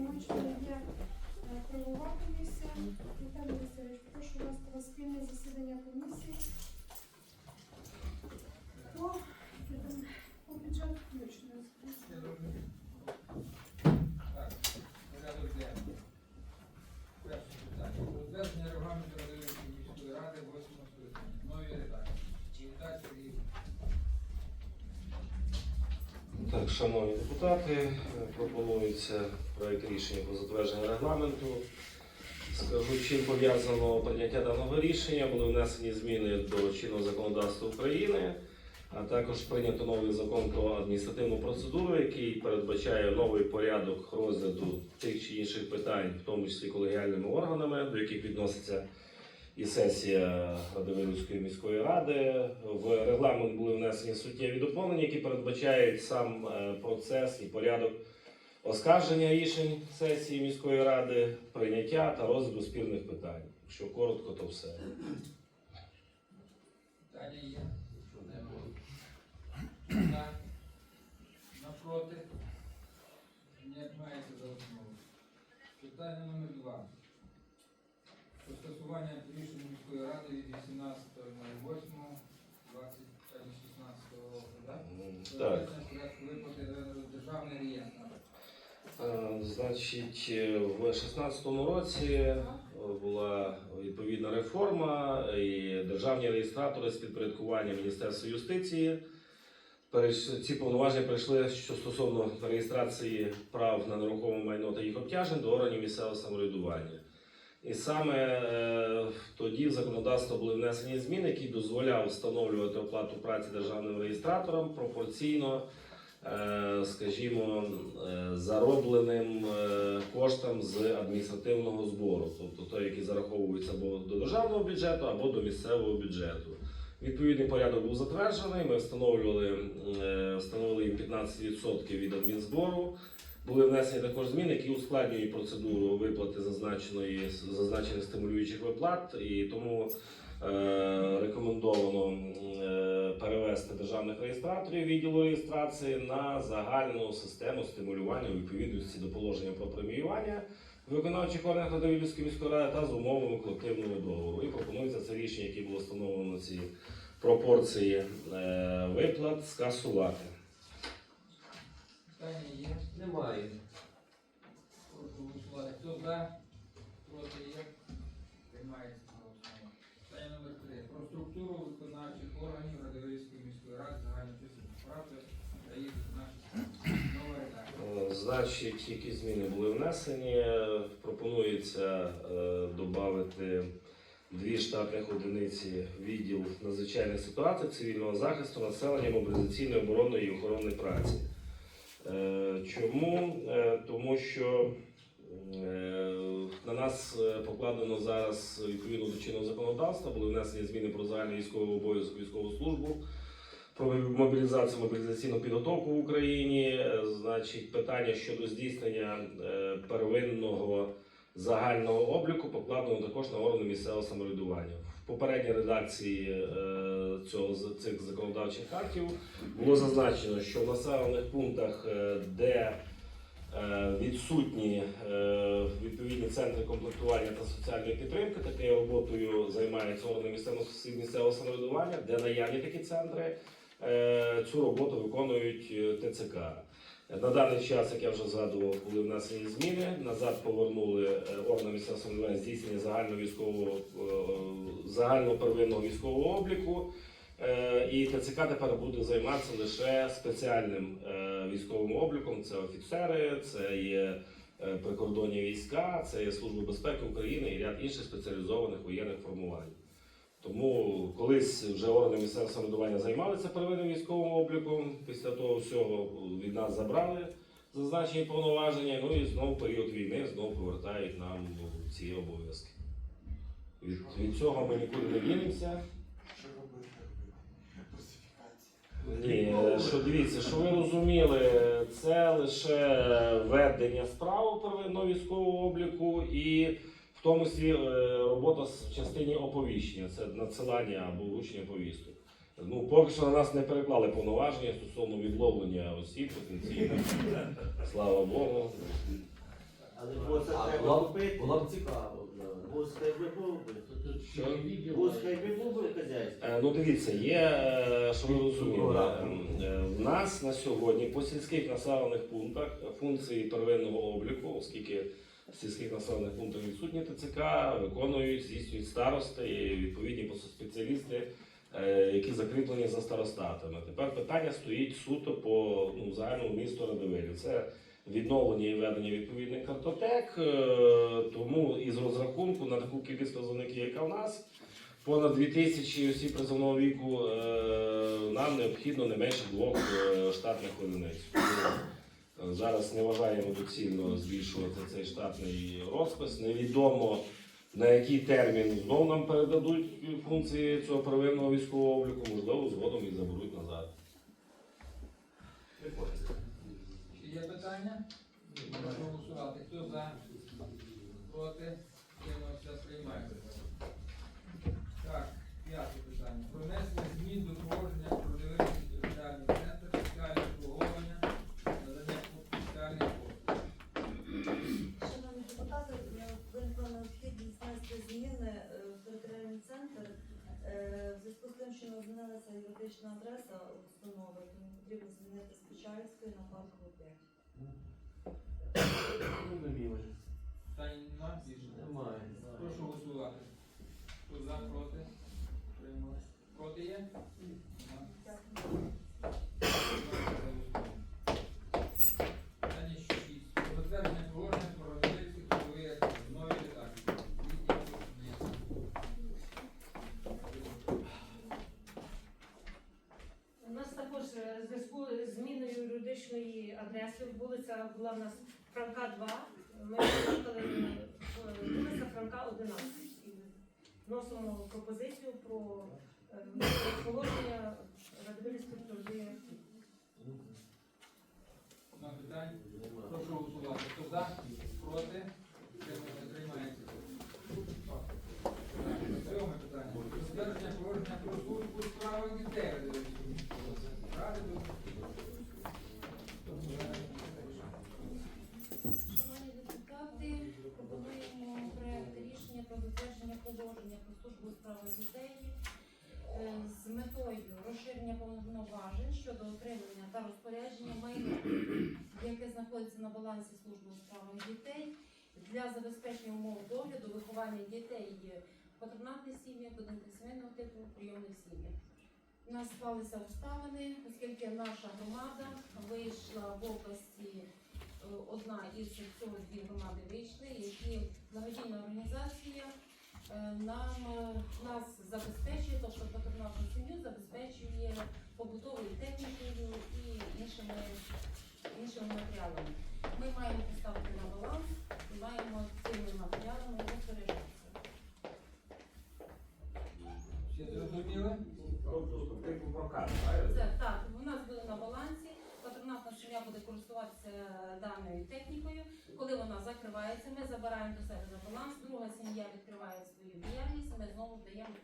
є е, правова комісія. Віталій Васильович, прошу вас про спільне засідання комісії. По, по бюджету включно. Так, порядок денний. Перше питання. Про Затвердження регламенту Радивської міської ради 8 скликання. Нові редакції. Читати Сергій. Так, шановні депутати, е, пропонується проект рішення про затвердження регламенту. Скажу, чим пов'язано прийняття даного рішення, були внесені зміни до чинного законодавства України, а також прийнято новий закон про адміністративну процедуру, який передбачає новий порядок розгляду тих чи інших питань, в тому числі колегіальними органами, до яких відноситься і сесія Радивилівської міської ради. В регламент були внесені суттєві доповнення, які передбачають сам е, процес і порядок оскарження рішень сесії міської ради, прийняття та розгляду спірних питань. Якщо коротко, то все. Питання є? Напроти. Не мається за основу. Питання номер скасування рішення міської ради від 18.08.2016 року. так? Так. в порядку виплати державний реєстр. Е, Значить, е, в 2016 році е, була відповідна реформа, і державні реєстратори з підпорядкування Міністерства юстиції. Ці повноваження прийшли що стосовно реєстрації прав на нерухоме майно та їх обтяжень до органів місцевого самоврядування. І саме е, тоді в законодавство були внесені зміни, які дозволяв встановлювати оплату праці державним реєстраторам пропорційно е, скажімо, е, заробленим коштам з адміністративного збору, тобто той, який зараховується або до державного бюджету, або до місцевого бюджету. Відповідний порядок був затверджений. Ми встановлювали, встановили їм 15% від адмінзбору. Були внесені також зміни, які ускладнюють процедуру виплати зазначеної зазначених стимулюючих виплат, і тому е, рекомендовано е, перевести державних реєстраторів відділу реєстрації на загальну систему стимулювання у відповідності до положення про преміювання виконавчих органів Радивілівської міської ради та з умовами колективного договору. І пропонується це рішення, яке було встановлено ці пропорції е, виплат, скасувати. Немає. Прошу голосувати. Хто за? Проти є? Приймається. Питання номер три. Про структуру виконавчих органів Радивилівської міської ради загальної чисельності справи та їх виконавчих. Нова редакція. Е, Значить, які зміни були внесені. Е, Пропонується додати дві штатних одиниці відділ надзвичайних ситуацій, цивільного захисту, населення, мобілізаційної оборонної і охорони праці. Е, Чому? Е, Тому що е, на нас покладено зараз відповідно до чинного законодавства, були внесені зміни про загальний військовий обов'язок військову службу про мобілізацію, мобілізаційну підготовку в Україні. Значить, питання щодо здійснення первинного загального обліку покладено також на органи місцевого самоврядування. В попередній редакції е, цього цих законодавчих актів було зазначено, що в населених пунктах, е, де е, відсутні відповідні центри комплектування та соціальної підтримки. Такою роботою займаються органи місцевого місцевого самоврядування, де наявні такі центри. Цю роботу виконують ТЦК. На даний час, як я вже згадував, були внесені зміни. Назад повернули е, органи місцевого самоврядування здійснення загального військового е, загального первинного військового обліку. Е, І ТЦК тепер буде займатися лише спеціальним військовим обліком. Це офіцери, це є прикордонні війська, це є Служба безпеки України і ряд інших спеціалізованих воєнних формувань. Тому колись вже органи місцевого самоврядування займалися первинним військовим обліком. Після того всього від нас забрали зазначені повноваження. Ну і знову період війни знову повертають нам ці обов'язки. Від, від цього ми нікуди не дінемося. Що робити? Ні, що дивіться, що ви розуміли, це лише ведення справи первинного військового обліку і в тому числі е, робота в частині оповіщення, це надсилання або вручення повісток. Ну, поки що на нас не переклали повноваження стосовно відловлення осіб потенційних. Слава Богу. Але боса А, треба було б- купити. Було б цікаво. Хай би був би. Що? Хай би був би в хазяйстві. Е, Ну дивіться, є, е, що ви розуміли, е, в нас на сьогодні по сільських населених пунктах функції первинного обліку, оскільки сільських населених пунктах відсутні ТЦК, виконують, здійснюють старости і відповідні спеціалісти, е, які закріплені за старостатами. Тепер питання стоїть суто по ну, загальному місту Радивилі. Це відновлення і ведення відповідних картотек, е, тому із розрахунку на таку кількість призовників, яка в нас, понад 2000 осіб призовного віку, е, нам необхідно не менше двох штатних одиниць. Зараз не вважаємо доцільно збільшувати цей штатний розпис. Невідомо на який термін знов нам передадуть функції цього первинного військового обліку, можливо, згодом їх заберуть назад. Чи є питання? Прошу голосувати. Хто за? Проти? Утримався? Приймається. Так, п'яте питання. Про внесення змін до положення що не змінилася юридична адреса установи, тому потрібно змінити з Печальської на Паркову 5. Зрозуміло. Питань нема більше? Немає. Прошу голосувати. Хто за, проти? Утримались. Проти є? Нема. Питання 6. Про затвердження положення про Радивилівський трудовий актив. Нові редакції. У нас також е, в зв'язку з зміною юридичної адреси вулиця була в нас Франка 2. Ми приїхали е, вулиця Франка 11. І вносимо пропозицію про е, положення Радивилівської трудової Нема питань? Прошу голосувати. Хто за? Проти? Утримався? Приймається. Сьоме питання. Про Затвердження положення про службу у справах дітей Радивилівської міської ради. Шановні депутати, пропонуємо проект рішення про затвердження положення про службу у справах дітей е, з метою розширення повноважень щодо отримання та розпорядження майна, яке знаходиться на балансі служби у справах дітей для забезпечення умов догляду, виховання дітей в патронатних сім'ях, будинках сімейного типу, прийомних сім'ях. У нас склалися обставини, оскільки наша громада вийшла в області е, одна із цього дві громади вийшли, які благодійна організація е, нам е, нас забезпечує, тобто патронатну сім'ю забезпечує побутовою технікою і іншими, іншими матеріалами. Ми маємо поставити на баланс і маємо цими матеріалами розпоряджатися. Всі зрозуміли? Тобто типу прокат, правильно? Це так, у нас буде на балансі. Патронатна сім'я буде користуватися даною технікою. Коли вона закривається, ми забираємо до себе на баланс. Друга сім'я відкриває свою діяльність, ми знову даємо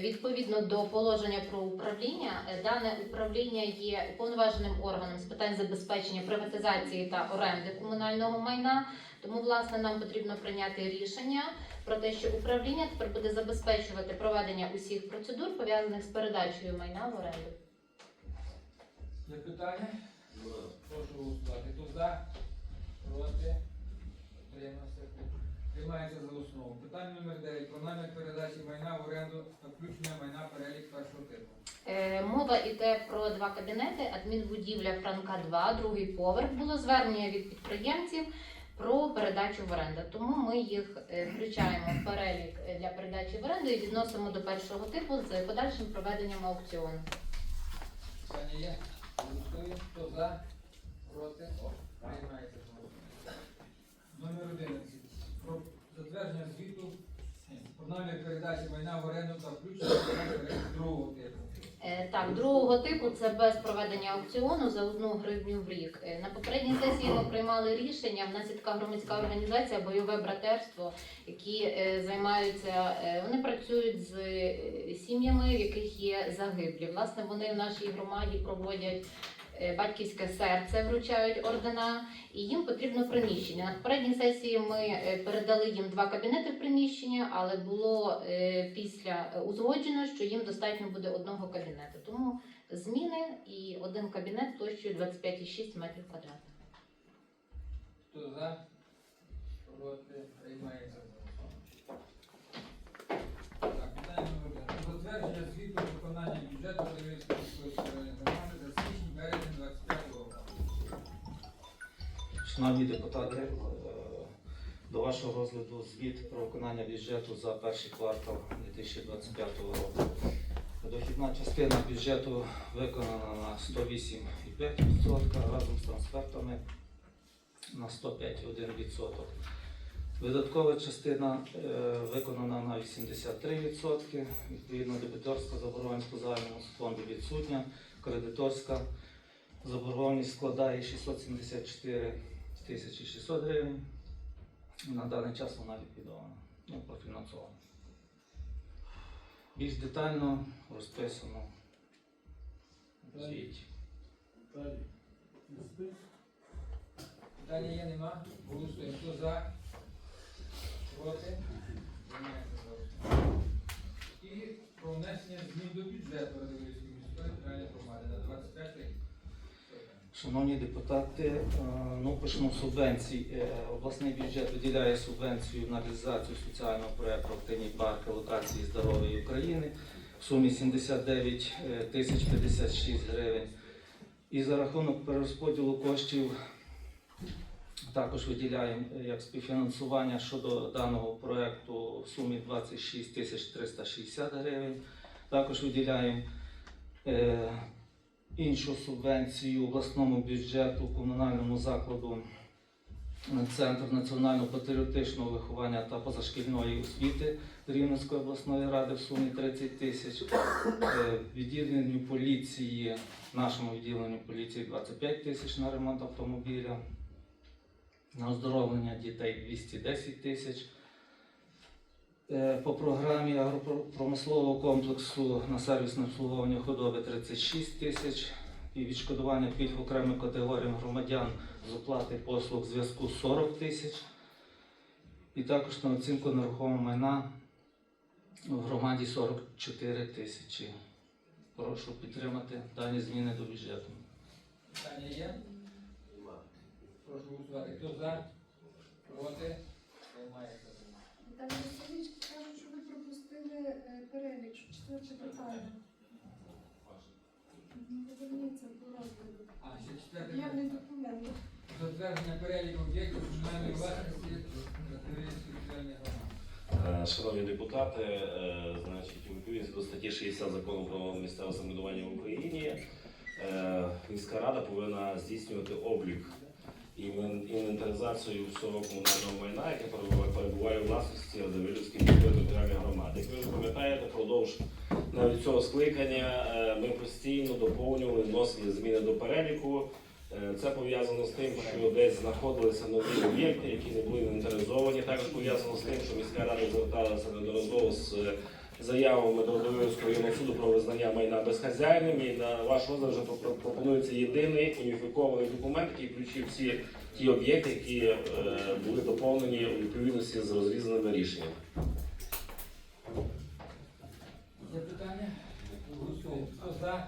Відповідно до положення про управління, е, дане управління є уповноваженим органом з питань забезпечення приватизації та оренди комунального майна. Тому, власне, нам потрібно прийняти рішення про те, що управління тепер буде забезпечувати проведення усіх процедур пов'язаних з передачею майна в оренду. Є питання? Прошу голосувати. Хто за? Проти? Приймається за основу. Питання номер 9. Про намір передачі майна в оренду та включення майна в перелік першого типу. Е, Мова йде про два кабінети. Адмінбудівля Франка 2, другий поверх. Було звернення від підприємців про передачу в оренду. Тому ми їх е, включаємо в перелік е, для передачі в оренду і відносимо до першого типу з подальшим проведенням аукціону. Питання є? Хто за? Про передачі майна в оренду та включення другого типу. Е, Так, другого типу це без проведення аукціону за одну гривню в рік. Е, На попередній сесії ми приймали рішення. В нас є така громадська організація Бойове братерство, які е, займаються, вони працюють з сім'ями, в яких є загиблі. Власне, вони в нашій громаді проводять. Е, Батьківське серце вручають ордена, і їм потрібно приміщення. На попередній сесії ми е, передали їм два кабінети в приміщення, але було е, після узгоджено, що їм достатньо буде одного кабінету. Тому зміни і один кабінет площею 25,6 метрів квадратних. Хто за? Проти? Приймається Шановні депутати, е, до вашого розгляду звіт про виконання бюджету за перший квартал 2025 року. Дохідна частина бюджету виконана на 108,5% разом з трансфертами на 105,1%. Видаткова частина е, виконана на 83%, відповідно дебіторська заборгованість по загальному фонду відсутня, кредиторська заборгованість складає 674 тисячі 600 гривень. На даний час вона ліквідована, ну, профінансована. Більш детально розписано в звіті. Питання є, нема? Голосуємо. Хто за? Проти? І про внесення змін до бюджету Радивильської міської громади на 25 рік. Шановні депутати, е, ну почну з субвенцій. Е, Обласний бюджет виділяє субвенцію на реалізацію соціального проєкту Активні парки локації здоров'я України в сумі 79 е, тисяч 56 гривень. І за рахунок перерозподілу коштів також виділяємо як співфінансування щодо даного проєкту в сумі 26 тисяч 360 гривень. Також виділяємо іншу субвенцію обласному бюджету комунальному закладу Центр національно-патріотичного виховання та позашкільної освіти Рівненської обласної ради в сумі 30 тисяч. Е, Відділенню поліції, нашому відділенню поліції 25 тисяч на ремонт автомобіля. На оздоровлення дітей 210 тисяч. Е, По програмі агропромислового комплексу на сервісне обслуговування худоби 36 тисяч і відшкодування пільг окремим категоріям громадян з оплати послуг зв'язку 40 тисяч. І також на оцінку нерухомого майна в громаді 44 тисячі. Прошу підтримати дані зміни до бюджету. Питання є? Прошу голосувати. Хто за? Проти? Приймається за основу. Віталій Васильович кажуть, що пропустили е, перелік, четверте питання. Поверніться до розгляду. А, ще четверте. Явний питання. документ. Затвердження переліку об'єктів комунальної власності Радивильської територіальної громади. Е, Шановні депутати, е, значить, у відповідності до статті 60 закону про місцеве самоврядування в Україні е, міська рада повинна здійснювати облік інвентаризацію всього комунального майна, яке перебуває- у власності Радивилівської міської територіальної громади. Як ви пам'ятаєте, впродовж навіть цього скликання е, ми постійно доповнювали, вносили зміни до переліку. Е, Це пов'язано з тим, що десь знаходилися нові об'єкти, які не були інвентаризовані. Також пов'язано з тим, що міська рада зверталася неодноразово з е, заявами до Радивилівського районного суду про визнання майна безхазяйним. І на ваш розгляд вже пропонується єдиний уніфікований документ, який включив всі ті об'єкти, які е, були доповнені у відповідності з розрізаними рішеннями. Запитання? питання? Хто за?